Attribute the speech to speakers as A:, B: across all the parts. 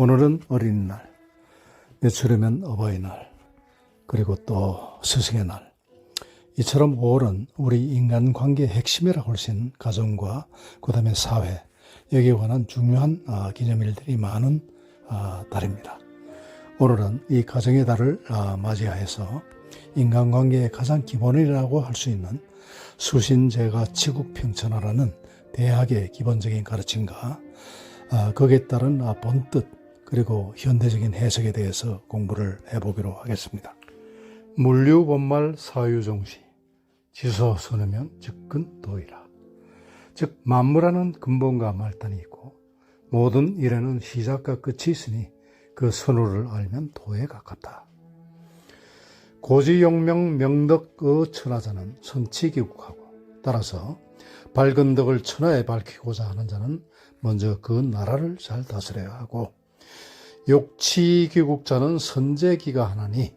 A: 오늘은 어린이날, 후면 어버이날, 그리고 또 스승의 날. 이처럼 5월은 우리 인간 관계의 핵심이라고 할 수 있는 가정과 그 다음에 사회, 여기에 관한 중요한 아, 기념일들이 많은 아, 달입니다. 오늘은 이 가정의 달을 아, 맞이하여서 인간관계의 가장 기본이라고 할 수 있는 수신제가 치국평천하라는 대학의 기본적인 가르침과 아, 거기에 따른 아, 본뜻 그리고 현대적인 해석에 대해서 공부를 해보기로 하겠습니다. 물류본말 사유종시 지서 선으면 즉근 도이라 즉 만물하는 근본과 말단이 있고 모든 일에는 시작과 끝이 있으니 그 선우를 알면 도에 가깝다. 고지용명 명덕의 천하자는 선치기국하고 따라서 밝은 덕을 천하에 밝히고자 하는 자는 먼저 그 나라를 잘 다스려야 하고 욕치기국자는 선제기가 하나니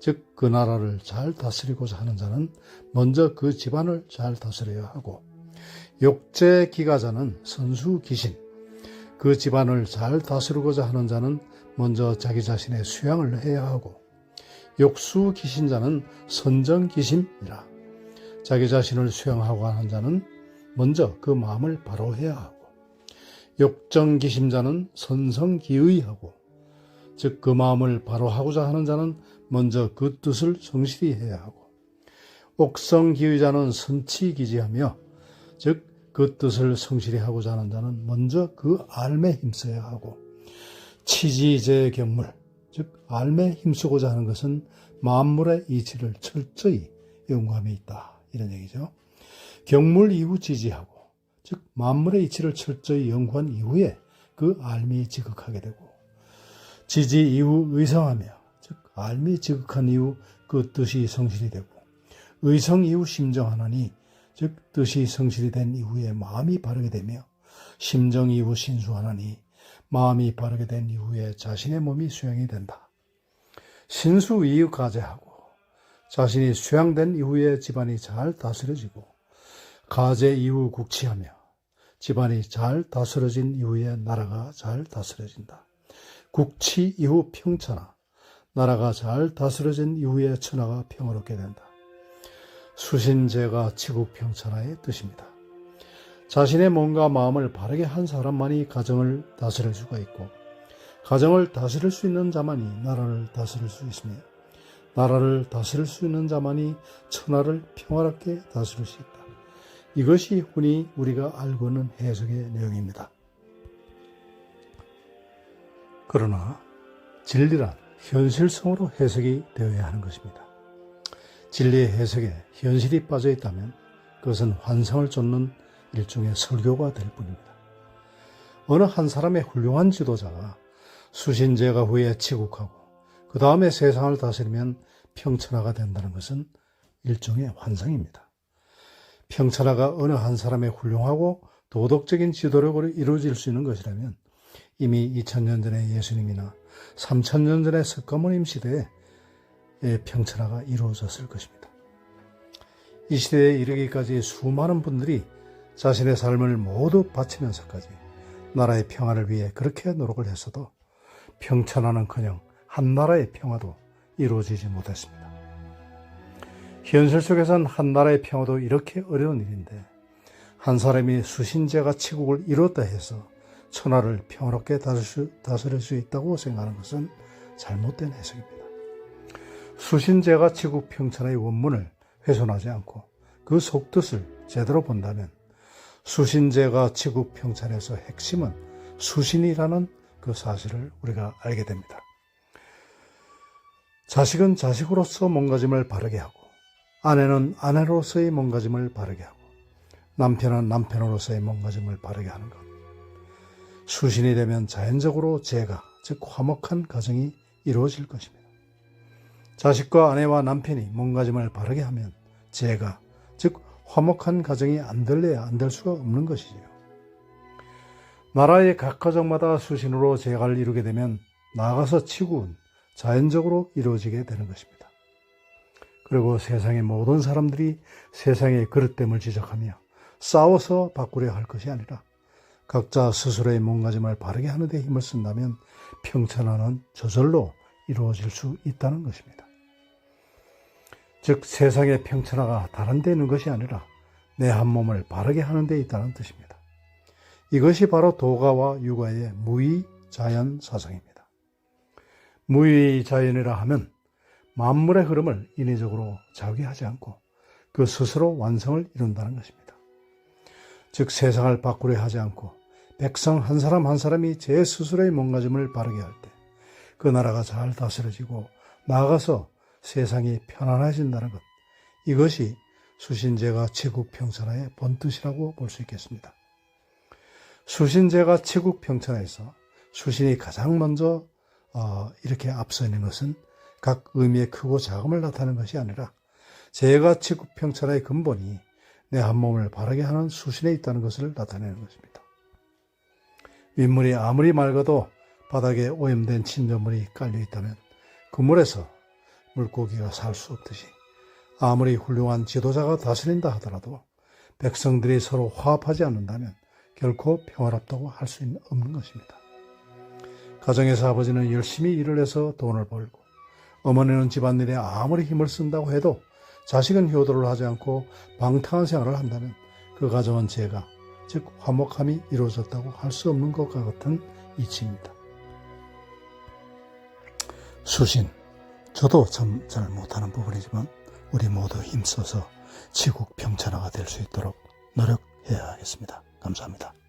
A: 즉 그 나라를 잘 다스리고자 하는 자는 먼저 그 집안을 잘 다스려야 하고 욕제 기가자는 선수기신 그 집안을 잘 다스리고자 하는 자는 먼저 자기 자신의 수양을 해야 하고 욕수기신자는 선정기심이라 자기 자신을 수양하고 하는 자는 먼저 그 마음을 바로 해야 하고 욕정 기심자는 선성기의하고 즉 그 마음을 바로 하고자 하는 자는 먼저 그 뜻을 성실히 해야 하고 옥성 기의자는 선치기지하며 즉 그 뜻을 성실히 하고자 하는 자는 먼저 그 알매 힘써야 하고 치지제 경물 즉 알매 힘쓰고자 하는 것은 만물의 이치를 철저히 연구함에 있다 이런 얘기죠. 경물 이후 지지하고 즉 만물의 이치를 철저히 연구한 이후에 그 알미 지극하게 되고 지지 이후 의성하며 즉 알미 지극한 이후 그 뜻이 성실이 되고 의성 이후 심정하나니 즉 뜻이 성실이 된 이후에 마음이 바르게 되며 심정 이후 신수하나니 마음이 바르게 된 이후에 자신의 몸이 수양이 된다. 신수 이후 가제하고 자신이 수양된 이후에 집안이 잘 다스려지고 가제 이후 국치하며 집안이 잘 다스려진 이후에 나라가 잘 다스려진다. 국치 이후 평천하 나라가 잘 다스려진 이후에 천하가 평화롭게 된다. 수신제가 치국평천하의 뜻입니다. 자신의 몸과 마음을 바르게 한 사람만이 가정을 다스릴 수가 있고 가정을 다스릴 수 있는 자만이 나라를 다스릴 수 있으며 나라를 다스릴 수 있는 자만이 천하를 평화롭게 다스릴 수 있다. 이것이 흔히 우리가 알고 있는 해석의 내용입니다. 그러나 진리란 현실성으로 해석이 되어야 하는 것입니다. 진리의 해석에 현실이 빠져 있다면 그것은 환상을 쫓는 일종의 설교가 될 뿐입니다. 어느 한 사람의 훌륭한 지도자가 수신제가 후에 치국하고 그 다음에 세상을 다스리면 평천하가 된다는 것은 일종의 환상입니다. 평천하가 어느 한 사람의 훌륭하고 도덕적인 지도력으로 이루어질 수 있는 것이라면 이미 2000년 전에 예수님이나 3000년 전에 석가모님 시대에 평천하가 이루어졌을 것입니다. 이 시대에 이르기까지 수많은 분들이 자신의 삶을 모두 바치면서까지 나라의 평화를 위해 그렇게 노력을 했어도 평천하는커녕 한 나라의 평화도 이루어지지 못했습니다. 현실 속에선 한 나라의 평화도 이렇게 어려운 일인데 한 사람이 수신제가 치국을 이뤘다 해서 천하를 평화롭게 다스릴 수 있다고 생각하는 것은 잘못된 해석입니다. 수신제가 치국 평천의 원문을 훼손하지 않고 그 속뜻을 제대로 본다면 수신제가 치국 평천에서 핵심은 수신이라는 그 사실을 우리가 알게 됩니다. 자식은 자식으로서 몸가짐을 바르게 하고 아내는 아내로서의 몸가짐을 바르게 하고 남편은 남편으로서의 몸가짐을 바르게 하는 것. 수신이 되면 자연적으로 재가 즉 화목한 가정이 이루어질 것입니다. 자식과 아내와 남편이 몸가짐을 바르게 하면 재가 즉 화목한 가정이 안 될래야 안 될 수가 없는 것이지요. 나라의 각 가정마다 수신으로 재가를 이루게 되면 나아가서 치구는 자연적으로 이루어지게 되는 것입니다. 그리고 세상의 모든 사람들이 세상의 그릇됨을 지적하며 싸워서 바꾸려 할 것이 아니라 각자 스스로의 몸가짐을 바르게 하는 데 힘을 쓴다면 평천화는 저절로 이루어질 수 있다는 것입니다. 즉 세상의 평천화가 다른 데 있는 것이 아니라 내 한 몸을 바르게 하는 데 있다는 뜻입니다. 이것이 바로 도가와 육아의 무의 자연 사상입니다. 무의 자연이라 하면 만물의 흐름을 인위적으로 자위하지 않고 그 스스로 완성을 이룬다는 것입니다. 즉 세상을 바꾸려 하지 않고 백성 한 사람 한 사람이 제 스스로의 몸가짐을 바르게 할 때 그 나라가 잘 다스려지고 나아가서 세상이 편안해진다는 것. 이것이 수신제가 치국 평천화의 본뜻이라고 볼 수 있겠습니다. 수신제가 치국 평천화에서 수신이 가장 먼저 어, 이렇게 앞서 있는 것은 각 의미의 크고 작음을 나타내는 것이 아니라 제가 치국 평천화의 근본이 내 한 몸을 바르게 하는 수신에 있다는 것을 나타내는 것입니다. 윗물이 아무리 맑아도 바닥에 오염된 침전물이 깔려 있다면 그 물에서 물고기가 살 수 없듯이 아무리 훌륭한 지도자가 다스린다 하더라도 백성들이 서로 화합하지 않는다면 결코 평화롭다고 할 수 없는 것입니다. 가정에서 아버지는 열심히 일을 해서 돈을 벌고 어머니는 집안일에 아무리 힘을 쓴다고 해도 자식은 효도를 하지 않고 방탕한 생활을 한다면 그 가정은 죄가 즉 화목함이 이루어졌다고 할 수 없는 것과 같은 이치입니다. 수신 저도 참 잘 못하는 부분이지만 우리 모두 힘써서 지국 평천화가 될 수 있도록 노력해야 하겠습니다. 감사합니다.